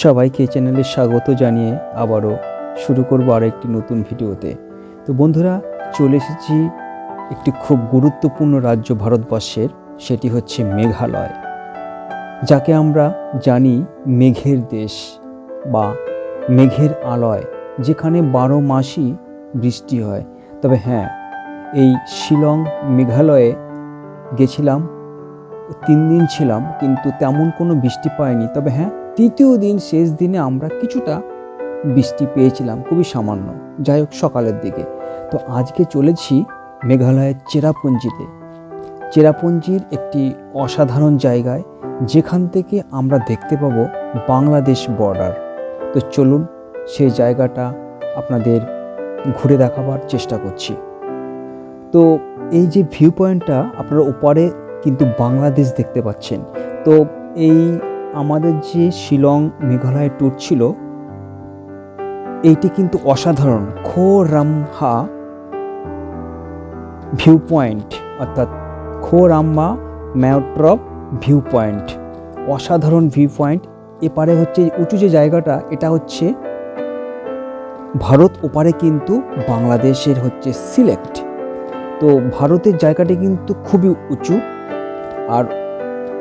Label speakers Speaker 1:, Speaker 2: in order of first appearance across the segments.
Speaker 1: সবাইকে চ্যানেলে স্বাগত জানিয়ে আবারও শুরু করব আর একটি নতুন ভিডিওতে। তো বন্ধুরা, চলে এসেছি একটি খুব গুরুত্বপূর্ণ রাজ্য ভারতবর্ষের, সেটি হচ্ছে মেঘালয়। যাকে আমরা জানি মেঘের দেশ বা মেঘের আলয়, যেখানে বারো মাসই বৃষ্টি হয়। তবে হ্যাঁ এই শিলং মেঘালয়ে গেছিলাম, তিন দিন ছিলাম, কিন্তু তেমন কোনো বৃষ্টি পায়নি তবে হ্যাঁ তৃতীয় দিন শেষ দিনে আমরা কিছুটা বৃষ্টি পেয়েছিলাম, খুবই সামান্য। যাই হোক, সকালের দিকে। তো আজকে চলেছি মেঘালয়ের চেরাপুঞ্জিতে। চেরাপুঞ্জির একটি অসাধারণ জায়গায়, যেখান থেকে আমরা দেখতে পাবো বাংলাদেশ বর্ডার তো চলুন, সেই জায়গাটা আপনাদের ঘুরে দেখাবার চেষ্টা করছি। তো এই যে ভিউ পয়েন্টটা আপনারা ওপারে কিন্তু বাংলাদেশ দেখতে পাচ্ছেন। তো এই আমাদের যে শিলং মেঘালয় ট্যুর ছিল, এইটি কিন্তু অসাধারণ। খোরামহা ভিউ পয়েন্ট অর্থাৎ খোরাম্মা ম্যাট্রপ ভিউ পয়েন্ট অসাধারণ ভিউ পয়েন্ট এপারে হচ্ছে উঁচু যে জায়গাটা, এটা হচ্ছে ভারত, ওপারে কিন্তু বাংলাদেশের হচ্ছে সিলেক্ট তো ভারতের জায়গাটি কিন্তু খুবই উঁচু। আর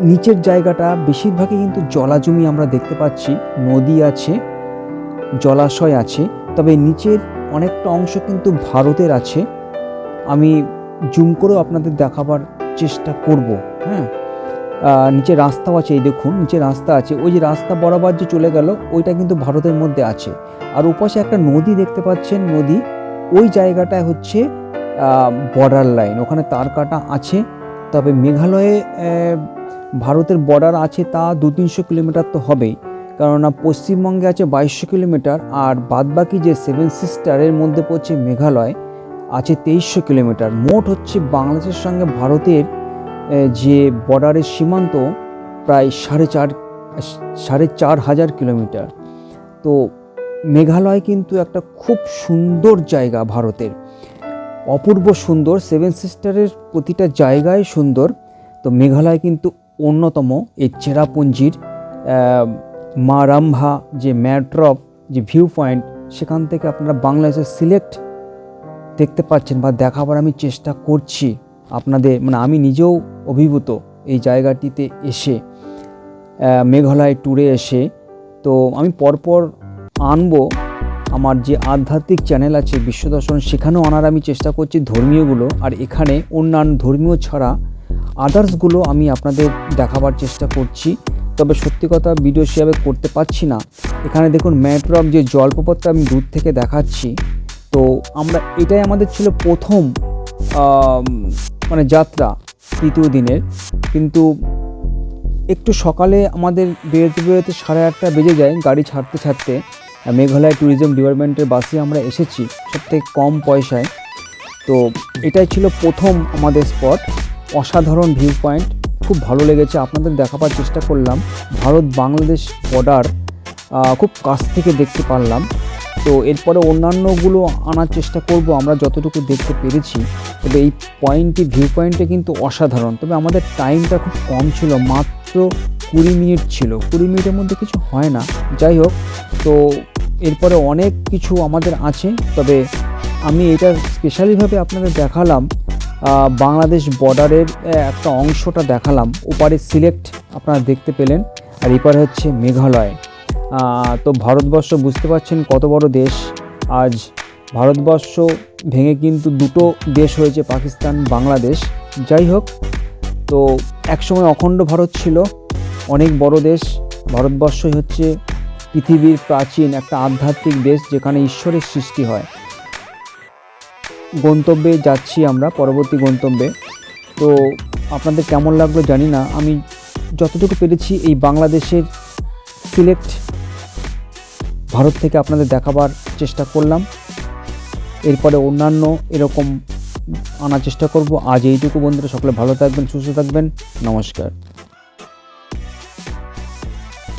Speaker 1: নিচের জায়গাটা বেশিরভাগই কিন্তু জলাজমি আমরা দেখতে পাচ্ছি। নদী আছে, জলাশয় আছে, তবে নিচের অনেকটা অংশ কিন্তু ভারতের আছে। আমি জুম করেও আপনাদের দেখাবার চেষ্টা করব হ্যাঁ? নিচে রাস্তাও আছে, এই দেখুন, নিচে রাস্তা আছে। ওই যে রাস্তা বরাবর যে চলে গেল, ওইটা কিন্তু ভারতের মধ্যে আছে। আর ওপাশে একটা নদী দেখতে পাচ্ছেন, নদী। ওই জায়গাটায় হচ্ছে বর্ডার লাইন ওখানে তার কাটা আছে। তবে মেঘালয়ে ভারতের বর্ডার আছে তা দু তিনশো কিলোমিটার তো হবেই। কেননা পশ্চিমবঙ্গে আছে বাইশশো কিলোমিটার আর বাদবাকি যে সেভেন সিস্টারের মধ্যে পড়ছে মেঘালয়, আছে তেইশশো কিলোমিটার। মোট হচ্ছে বাংলাদেশের সঙ্গে ভারতের যে বর্ডারের সীমান্ত প্রায় সাড়ে চার সাড়ে চার হাজার কিলোমিটার। তো মেঘালয় কিন্তু একটা খুব সুন্দর জায়গা ভারতের। অপূর্ব সুন্দর সেভেন সিস্টারের প্রতিটা জায়গায় সুন্দর। তো মেঘালয় কিন্তু অন্যতম এই চেরাপুঞ্জির আহ, মা রামভা যে ম্যাড্রপ যে ভিউ পয়েন্ট সেখান থেকে আপনারা বাংলাদেশের সিলেক্ট দেখতে পাচ্ছেন বা দেখাবার আমি চেষ্টা করছি আপনাদের মানে আমি নিজেও অভিভূত এই জায়গাটিতে এসে মেঘালয় ট্যুরে এসে। তো আমি পরপর আনব আমার যে আধ্যাত্মিক চ্যানেল আছে বিশ্বদর্শন সেখানেও আনার আমি চেষ্টা করছি ধর্মীয়গুলো আর এখানে অন্যান্য ধর্মীয় ছাড়া আদার্সগুলো আমি আপনাদের দেখাবার চেষ্টা করছি, তবে সত্যি কথা ভিডিও সেভাবে করতে পারছি না। এখানে দেখুন ম্যাট্রপ যে জলপ্রপাতটা আমি দূর থেকে দেখাচ্ছি, তো আমরা এটাই আমাদের ছিল প্রথম মানে যাত্রা তৃতীয় দিনের। কিন্তু একটু সকালে আমাদের বেরোতে বেরোতে সাড়ে আটটা বেজে যায়, গাড়ি ছাড়তে ছাড়তে। মেঘালয় ট্যুরিজম ডিপার্টমেন্টের বাসে আমরা এসেছি, সবথেকে কম পয়সায়। তো এটাই ছিল প্রথম আমাদের স্পট অসাধারণ ভিউ পয়েন্ট খুব ভালো লেগেছে, আপনাদের দেখাবার চেষ্টা করলাম। ভারত বাংলাদেশ বর্ডার খুব কাছ থেকে দেখতে পারলাম। তো এরপরে অন্যান্যগুলো আনার চেষ্টা করব, আমরা যতটুকু দেখতে পেরেছি। তবে এই পয়েন্টটি ভিউ পয়েন্টে কিন্তু অসাধারণ। তবে আমাদের টাইমটা খুব কম ছিল, মাত্র কুড়ি মিনিট ছিল। কুড়ি মিনিটের মধ্যে কিছু হয় না। যাই হোক, তো এরপরে অনেক কিছু আমাদের আছে। তবে আমি এটা স্পেশালিভাবে আপনাদের দেখালাম। বাংলাদেশ বর্ডারের একটা অংশটা দেখালাম। ওপারে সিলেক্ট আপনারা দেখতে পেলেন, আর এপারে হচ্ছে মেঘালয়। তো ভারতবর্ষ বুঝতে পারছেন কত বড় দেশ। আজ ভারতবর্ষ ভেঙে কিন্তু দুটো দেশ হয়েছে, পাকিস্তান, বাংলাদেশ। যাই হোক, তো একসময় অখণ্ড ভারত ছিল, অনেক বড় দেশ। ভারতবর্ষই হচ্ছে পৃথিবীর প্রাচীন একটা আধ্যাত্মিক দেশ যেখানে ঈশ্বরের সৃষ্টি হয়। গন্তব্যে যাচ্ছি আমরা, পরবর্তী গন্তব্যে। তো আপনাদের কেমন লাগল জানি না, আমি যতটুকু পেরেছি এই বাংলাদেশের সিলেক্ট ভারত থেকে আপনাদের দেখাবার চেষ্টা করলাম। এরপরে অন্যান্য এরকম আনার চেষ্টা করব। আজ এইটুকু বন্ধুরা, সকলে ভালো থাকবেন, সুস্থ থাকবেন। নমস্কার।